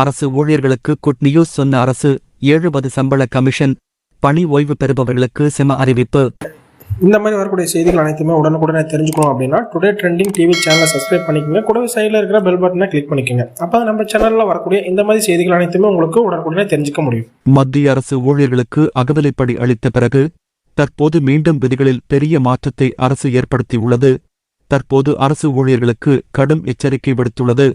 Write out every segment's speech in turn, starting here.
அரசு ஊழியர்களுக்கு good news சொன்ன அரசு எழுபது சம்பள கமிஷன் பணி ஓய்வு பெறுபவர்களுக்கு செம அறிவிப்பு. இந்த மாதிரி வரக்கூடிய செய்திகள் அனைத்துமே உடனுக்குடனே தெரிஞ்சுக்கணும் அப்படின்னா டுடே ட்ரெண்டிங் டிவி சேனலை சப்ஸ்கிரைப் பண்ணிக்கோங்க. கூடவே சைடில் இருக்கிற பெல் பட்டனை கிளிக் பண்ணிக்கோங்க. அப்போ நம்ம சேனலில் வரக்கூடிய இந்த மாதிரி செய்திகள் அனைத்துமே உங்களுக்கு உடனுக்குடனே தெரிஞ்சுக்க முடியும். மத்திய அரசு ஊழியர்களுக்கு அகவிலைப்படி அளித்த பிறகு தற்போது மீண்டும் விதிகளில் பெரிய மாற்றத்தை அரசு ஏற்படுத்தியுள்ளது. தற்போது அரசு ஊழியர்களுக்கு கடும் எச்சரிக்கை விடுத்துள்ளது.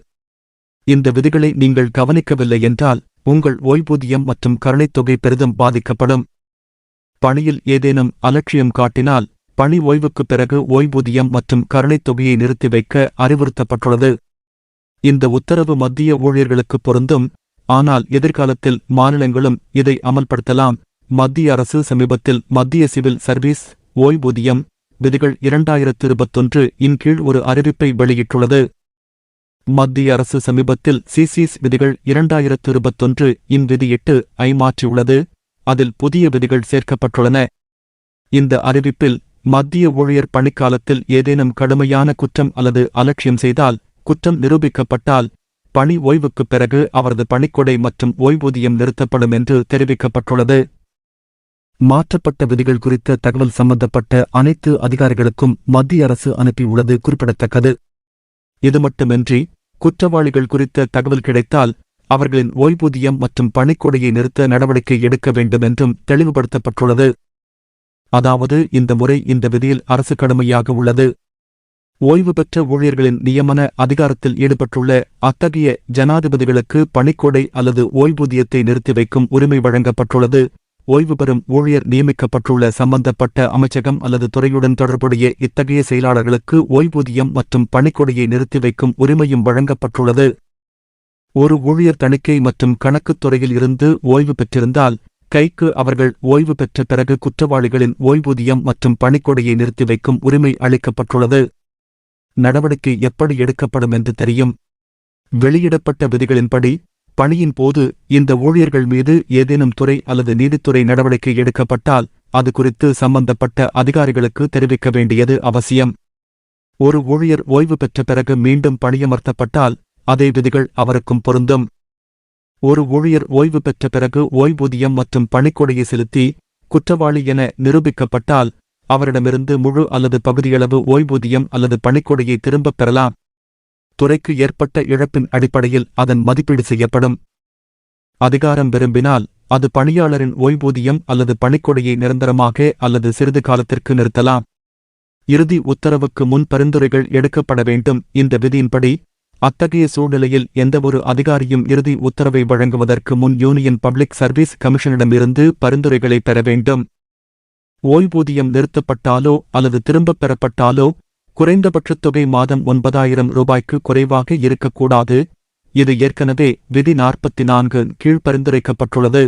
இந்த விதிகளை நீங்கள் கவனிக்கவில்லை என்றால் உங்கள் ஓய்வூதியம் மற்றும் கருணைத் தொகை பெரிதும் பாதிக்கப்படும். பணியில் ஏதேனும் அலட்சியம் காட்டினால் பணி ஓய்வுக்குப் பிறகு ஓய்வூதியம் மற்றும் கருணைத் தொகையை நிறுத்தி வைக்க அறிவுறுத்தப்பட்டுள்ளது. இந்த உத்தரவு மத்திய ஊழியர்களுக்கு பொருந்தும். ஆனால் எதிர்காலத்தில் மாநிலங்களும் இதை அமல்படுத்தலாம். மத்திய அரசு சமீபத்தில் மத்திய சிவில் சர்வீஸ் ஓய்வூதியம் விதிகள் இரண்டாயிரத்து இருபத்தொன்று இன் கீழ் ஒரு அறிவிப்பை வெளியிட்டுள்ளது. மத்திய அரசு சமீபத்தில் சிசிஸ் விதிகள் இரண்டாயிரத்து இருபத்தொன்று இன் விதி எட்டு ஐ மாற்றியுள்ளது. அதில் புதிய விதிகள் சேர்க்கப்பட்டுள்ளன. இந்த அறிவிப்பில் மத்திய ஊழியர் பணிக்காலத்தில் ஏதேனும் கடுமையான குற்றம் அல்லது அலட்சியம் செய்தால் குற்றம் நிரூபிக்கப்பட்டால் பணி ஓய்வுக்குப் பிறகு அவரது பணிக்கொடை மற்றும் ஓய்வூதியம் நிறுத்தப்படும் என்று தெரிவிக்கப்பட்டுள்ளது. மாற்றப்பட்ட விதிகள் குறித்த தகவல் சம்பந்தப்பட்ட அனைத்து அதிகாரிகளுக்கும் மத்திய அரசு அனுப்பியுள்ளது குறிப்பிடத்தக்கது. இது மட்டுமின்றி குற்றவாளிகள் குறித்த தகவல் கிடைத்தால் அவர்களின் ஓய்வூதியம் மற்றும் பணிக்கொடையை நிறுத்த நடவடிக்கை எடுக்க வேண்டும் என்றும் தெளிவுபடுத்தப்பட்டுள்ளது. அதாவது இந்த முறை இந்த விதியில் அரசு கடுமையாக உள்ளது. ஓய்வு பெற்ற ஊழியர்களின் நியமன அதிகாரத்தில் ஈடுபட்டுள்ள அத்தகைய ஜனாதிபதிகளுக்கு பணிக்கொடை அல்லது ஓய்வூதியத்தை நிறுத்தி வைக்கும் உரிமை வழங்கப்பட்டுள்ளது. ஓய்வு பெறும் ஊழியர் நியமிக்கப்பட்டுள்ள சம்பந்தப்பட்ட அமைச்சகம் அல்லது துறையுடன் தொடர்புடைய இத்தகைய செயலாளர்களுக்கு ஓய்வூதியம் மற்றும் பணிக்கொடையை நிறுத்தி வைக்கும் உரிமையும் வழங்கப்பட்டுள்ளது. ஒரு ஊழியர் தணிக்கை மற்றும் கணக்குத் துறையில் இருந்து ஓய்வு பெற்றிருந்தால் கைக்கு அவர்கள் ஓய்வு பெற்ற பிறகு குற்றவாளிகளின் ஓய்வூதியம் மற்றும் பணிக்கொடையை நிறுத்தி வைக்கும் உரிமை அளிக்கப்பட்டுள்ளது. நடவடிக்கை எப்படி எடுக்கப்படும் என்று தெரியும். வெளியிடப்பட்ட விதிகளின்படி பணியின் போது இந்த ஊழியர்கள் மீது ஏதேனும் துறை அல்லது நீதித்துறை நடவடிக்கை எடுக்கப்பட்டால் அது குறித்து சம்பந்தப்பட்ட அதிகாரிகளுக்கு தெரிவிக்க வேண்டியது அவசியம். ஒரு ஊழியர் ஓய்வு பெற்ற பிறகு மீண்டும் பணியமர்த்தப்பட்டால் அதே விதிகள் அவருக்கும் பொருந்தும். ஒரு ஊழியர் ஓய்வு பெற்ற பிறகு ஓய்வூதியம் மற்றும் பணிக்கொடையை செலுத்தி குற்றவாளி என நிரூபிக்கப்பட்டால் அவரிடமிருந்து முழு அல்லது பகுதியளவு ஓய்வூதியம் அல்லது பணிக்கொடையை திரும்பப் பெறலாம். துறைக்கு ஏற்பட்ட இழப்பின் அடிப்படையில் அதன் மதிப்பீடு செய்யப்படும். அதிகாரம் விரும்பினால் அது பணியாளரின் ஓய்வூதியம் அல்லது பணிக்கொடையை நிரந்தரமாக அல்லது சிறிது காலத்திற்கு நிறுத்தலாம். இறுதி உத்தரவுக்கு முன் பரிந்துரைகள் எடுக்கப்பட வேண்டும். இந்த விதியின்படி அத்தகைய சூழ்நிலையில் எந்தவொரு அதிகாரியும் இறுதி உத்தரவை வழங்குவதற்கு முன் யூனியன் பப்ளிக் சர்வீஸ் கமிஷனிடமிருந்து பரிந்துரைகளை பெற வேண்டும். ஓய்வூதியம் நிறுத்தப்பட்டாலோ அல்லது திரும்பப் பெறப்பட்டாலோ குறைந்தபட்ச தொகை மாதம் ஒன்பதாயிரம் ரூபாய்க்கு குறைவாக இருக்கக்கூடாது. இது ஏற்கனவே விதி நாற்பத்தி நான்கு கீழ் பரிந்துரைக்கப்பட்டுள்ளது.